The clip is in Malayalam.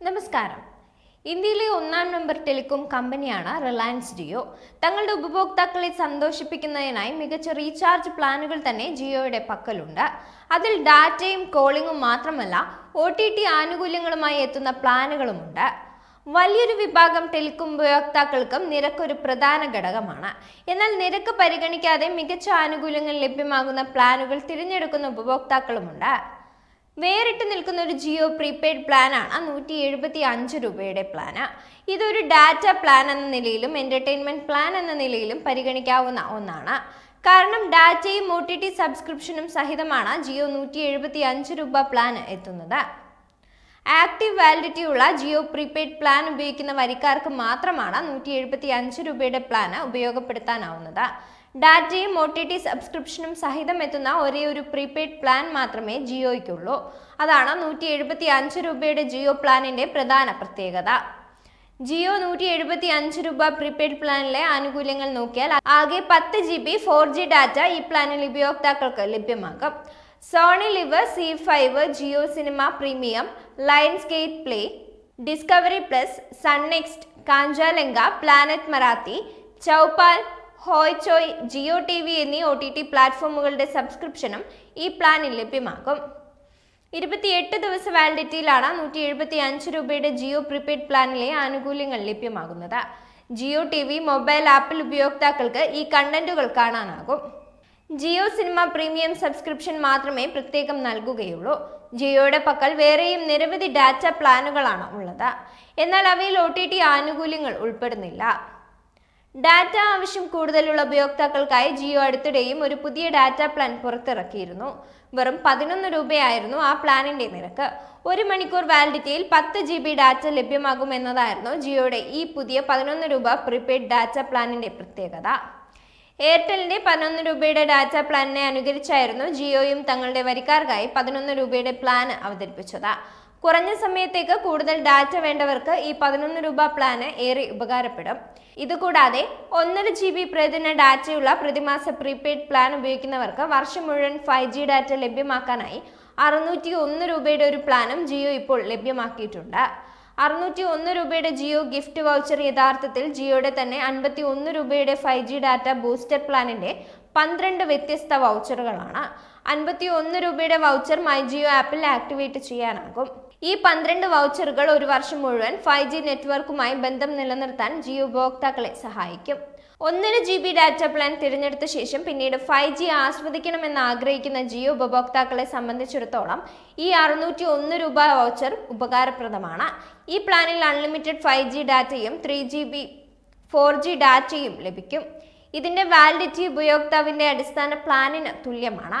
നമസ്കാരം. ഇന്ത്യയിലെ ഒന്നാം നമ്പർ ടെലികോം കമ്പനിയാണ് റിലയൻസ് ജിയോ. തങ്ങളുടെ ഉപഭോക്താക്കളെ സന്തോഷിപ്പിക്കുന്നതിനായി മികച്ച റീചാർജ് പ്ലാനുകൾ തന്നെ ജിയോയുടെ പക്കലുണ്ട്. അതിൽ ഡാറ്റയും കോളിംഗും മാത്രമല്ല ഒ ടി ടി ആനുകൂല്യങ്ങളുമായി എത്തുന്ന പ്ലാനുകളുമുണ്ട്. വലിയൊരു വിഭാഗം ടെലികോം ഉപയോക്താക്കൾക്കും നിരക്ക് ഒരു പ്രധാന ഘടകമാണ്. എന്നാൽ നിരക്ക് പരിഗണിക്കാതെ മികച്ച ആനുകൂല്യങ്ങൾ ലഭ്യമാകുന്ന പ്ലാനുകൾ തിരഞ്ഞെടുക്കുന്ന ഉപഭോക്താക്കളുമുണ്ട്. വേറിട്ട് നിൽക്കുന്ന ഒരു ജിയോ പ്രീപെയ്ഡ് പ്ലാനാണ് നൂറ്റി എഴുപത്തി അഞ്ച് രൂപയുടെ പ്ലാന്. ഇതൊരു ഡാറ്റ പ്ലാൻ എന്ന നിലയിലും എന്റർടൈൻമെന്റ് പ്ലാൻ എന്ന നിലയിലും പരിഗണിക്കാവുന്ന ഒന്നാണ്. കാരണം ഡാറ്റയും ഒ ടി ടി സബ്സ്ക്രിപ്ഷനും സഹിതമാണ് ജിയോ നൂറ്റി എഴുപത്തി അഞ്ച് രൂപ പ്ലാൻ എത്തുന്നത്. ആക്റ്റീവ് വാലിഡിറ്റി ഉള്ള ജിയോ പ്രീപെയ്ഡ് പ്ലാൻ ഉപയോഗിക്കുന്ന വരിക്കാർക്ക് മാത്രമാണ് നൂറ്റി എഴുപത്തി അഞ്ച് രൂപയുടെ പ്ലാന് ഉപയോഗപ്പെടുത്താനാവുന്നത്. ഡാറ്റയും ഒ ടി ടി സബ്സ്ക്രിപ്ഷനും സഹിതം എത്തുന്ന ഒരേ ഒരു പ്രീപെയ്ഡ് പ്ലാൻ മാത്രമേ ജിയോയ്ക്കുള്ളൂ. അതാണ് നൂറ്റി എഴുപത്തി അഞ്ച് രൂപയുടെ ജിയോ പ്ലാനിന്റെ പ്രധാന പ്രത്യേകത. ജിയോ നൂറ്റി എഴുപത്തി അഞ്ച് രൂപ പ്രീപെയ്ഡ് പ്ലാനിലെ ആനുകൂല്യങ്ങൾ നോക്കിയാൽ ആകെ പത്ത് G B four G data ഈ പ്ലാനിൽ ഉപയോക്താക്കൾക്ക് ലഭ്യമാകും. Sony Liv Zee five Jio cinema premium Lionsgate play Discovery plus Sun next Kanchha Lannka planet Marathi Chaupal Hoichoi Jio T V എന്നീ ഒ ടി ടി പ്ലാറ്റ്ഫോമുകളുടെ സബ്സ്ക്രിപ്ഷനും ഈ പ്ലാനിൽ ലഭ്യമാകും. ഇരുപത്തിയെട്ട് ദിവസ വാലിഡിറ്റിയിലാണ് നൂറ്റി എഴുപത്തി അഞ്ച് രൂപയുടെ ജിയോ പ്രീപെയ്ഡ് പ്ലാനിലെ ആനുകൂല്യങ്ങൾ ലഭ്യമാകുന്നത്. ജിയോ ടി വി മൊബൈൽ ആപ്പിൽ ഉപയോക്താക്കൾക്ക് ഈ കണ്ടന്റുകൾ കാണാനാകും. ജിയോ സിനിമ പ്രീമിയം സബ്സ്ക്രിപ്ഷൻ മാത്രമേ പ്രത്യേകം നൽകുകയുള്ളൂ. ജിയോയുടെ പക്കൽ വേറെയും നിരവധി ഡാറ്റ പ്ലാനുകളാണ് ഉള്ളത്. എന്നാൽ അവയിൽ ഒ ആനുകൂല്യങ്ങൾ ഉൾപ്പെടുന്നില്ല. ഡാറ്റ ആവശ്യം കൂടുതലുള്ള ഉപയോക്താക്കൾക്കായി ജിയോ അടുത്തിടെയും ഒരു പുതിയ ഡാറ്റ പ്ലാൻ പുറത്തിറക്കിയിരുന്നു. വെറും പതിനൊന്ന് രൂപയായിരുന്നു ആ പ്ലാനിന്റെ നിരക്ക്. ഒരു മണിക്കൂർ വാലിഡിറ്റിയിൽ പത്ത് ജി ബി ഡാറ്റ ലഭ്യമാകും എന്നതായിരുന്നു ജിയോയുടെ ഈ പുതിയ പതിനൊന്ന് രൂപ പ്രീപെയ്ഡ് ഡാറ്റ പ്ലാനിന്റെ പ്രത്യേകത. എയർടെലിന്റെ പതിനൊന്ന് രൂപയുടെ ഡാറ്റ പ്ലാനിനെ അനുകരിച്ചായിരുന്നു ജിയോയും തങ്ങളുടെ വരിക്കാർക്കായി പതിനൊന്ന് രൂപയുടെ പ്ലാൻ അവതരിപ്പിച്ചത്. കുറഞ്ഞ സമയത്തേക്ക് കൂടുതൽ ഡാറ്റ വേണ്ടവർക്ക് ഈ പതിനൊന്ന് രൂപ പ്ലാന് ഏറെ ഉപകാരപ്പെടും. ഇതുകൂടാതെ ഒന്നര ജി ബി പ്രതിദിന ഡാറ്റയുള്ള പ്രതിമാസ പ്രീപെയ്ഡ് പ്ലാൻ ഉപയോഗിക്കുന്നവർക്ക് വർഷം മുഴുവൻ ഫൈവ് ജി ഡാറ്റ ലഭ്യമാക്കാനായി അറുന്നൂറ്റി ഒന്ന് രൂപയുടെ ഒരു പ്ലാനും ജിയോ ഇപ്പോൾ ലഭ്യമാക്കിയിട്ടുണ്ട്. അറുന്നൂറ്റി ഒന്ന് രൂപയുടെ ജിയോ ഗിഫ്റ്റ് വൗച്ചർ യഥാർത്ഥത്തിൽ ജിയോയുടെ തന്നെ അൻപത്തി ഒന്ന് രൂപയുടെ ഫൈവ് ജി ഡാറ്റ ബൂസ്റ്റർ പ്ലാനിന്റെ പന്ത്രണ്ട് വ്യത്യസ്ത വൗച്ചറുകളാണ്. അൻപത്തി ഒന്ന് രൂപയുടെ വൗച്ചർ മൈ ജിയോ ആപ്പിൽ ആക്ടിവേറ്റ് ചെയ്യാനാകും. ഈ പന്ത്രണ്ട് വൗച്ചറുകൾ ഒരു വർഷം മുഴുവൻ ഫൈവ് ജി നെറ്റ്വർക്കുമായി ബന്ധം നിലനിർത്താൻ ജിയോ ഉപഭോക്താക്കളെ സഹായിക്കും. ഒന്നര ജി ബി ഡാറ്റ പ്ലാൻ തിരഞ്ഞെടുത്ത ശേഷം പിന്നീട് ഫൈവ് ജി ആസ്വദിക്കണമെന്ന് ആഗ്രഹിക്കുന്ന ജിയോ ഉപഭോക്താക്കളെ സംബന്ധിച്ചിടത്തോളം ഈ അറുന്നൂറ്റി ഒന്ന് രൂപ വൗച്ചർ ഉപകാരപ്രദമാണ്. ഈ പ്ലാനിൽ അൺലിമിറ്റഡ് ഫൈവ് ജി ഡാറ്റയും three G B four G ഡാറ്റയും ലഭിക്കും. ഇതിന്റെ വാലിഡിറ്റി ഉപയോക്താവിന്റെ അടിസ്ഥാന പ്ലാനിന് തുല്യമാണ്.